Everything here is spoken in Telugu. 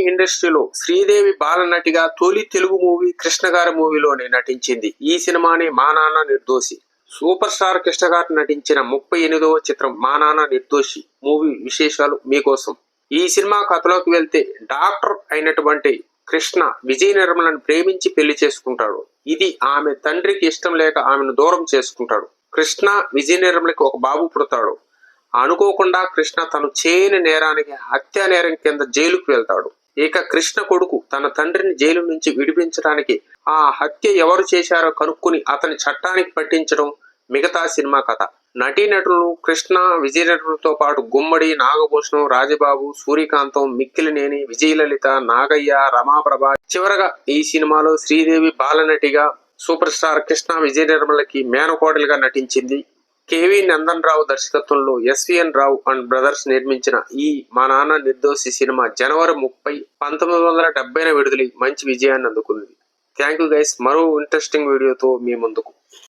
ఇండస్ట్రీలో శ్రీదేవి బాలనటిగా తొలి తెలుగు మూవీ కృష్ణ గారి మూవీలోనే నటించింది. ఈ సినిమాని మా నాన్న నిర్దోషి. సూపర్ స్టార్ కృష్ణ గారు నటించిన ముప్పై ఎనిమిదవ చిత్రం మా నాన్న నిర్దోషి మూవీ విశేషాలు మీకోసం. ఈ సినిమా కథలోకి వెళ్తే డాక్టర్ అయినటువంటి కృష్ణ విజయ నిర్మలను ప్రేమించి పెళ్ళి చేసుకుంటాడు. ఇది ఆమె తండ్రికి ఇష్టం లేక ఆమెను దూరం చేసుకుంటాడు. కృష్ణ విజయ నిర్మలకి ఒక బాబు పుడతాడు. అనుకోకుండా కృష్ణ తను చేయని నేరానికి హత్యా నేరం కింద జైలుకు వెళ్తాడు. ఇక కృష్ణ కొడుకు తన తండ్రిని జైలు నుంచి విడిపించడానికి ఆ హత్య ఎవరు చేశారో కనుక్కుని అతని చట్టానికి పట్టించడం మిగతా సినిమా కథ. నటీనటులు కృష్ణ విజయనటులతో పాటు గుమ్మడి నాగభూషణం రాజబాబు సూర్యకాంతం మిక్కిలినేని విజయలలిత నాగయ్య రమాప్రభ చివరగా ఈ సినిమాలో శ్రీదేవి బాలనటిగా సూపర్ స్టార్ కృష్ణ విజయ నిర్మలకి మేనకోడలుగా నటించింది కేవీ నందన్ రావు దర్శకత్వంలో ఎస్విఎన్ రావు అండ్ బ్రదర్స్ నిర్మించిన ఈ మా నాన్న నిర్దోషి సినిమా జనవరి ముప్పై పంతొమ్మిది వందల డెబ్బైన విడుదలై మంచి విజయాన్ని అందుకుంది. థ్యాంక్ యూ గైస్ మరో ఇంట్రెస్టింగ్ వీడియోతో మీ ముందుకు.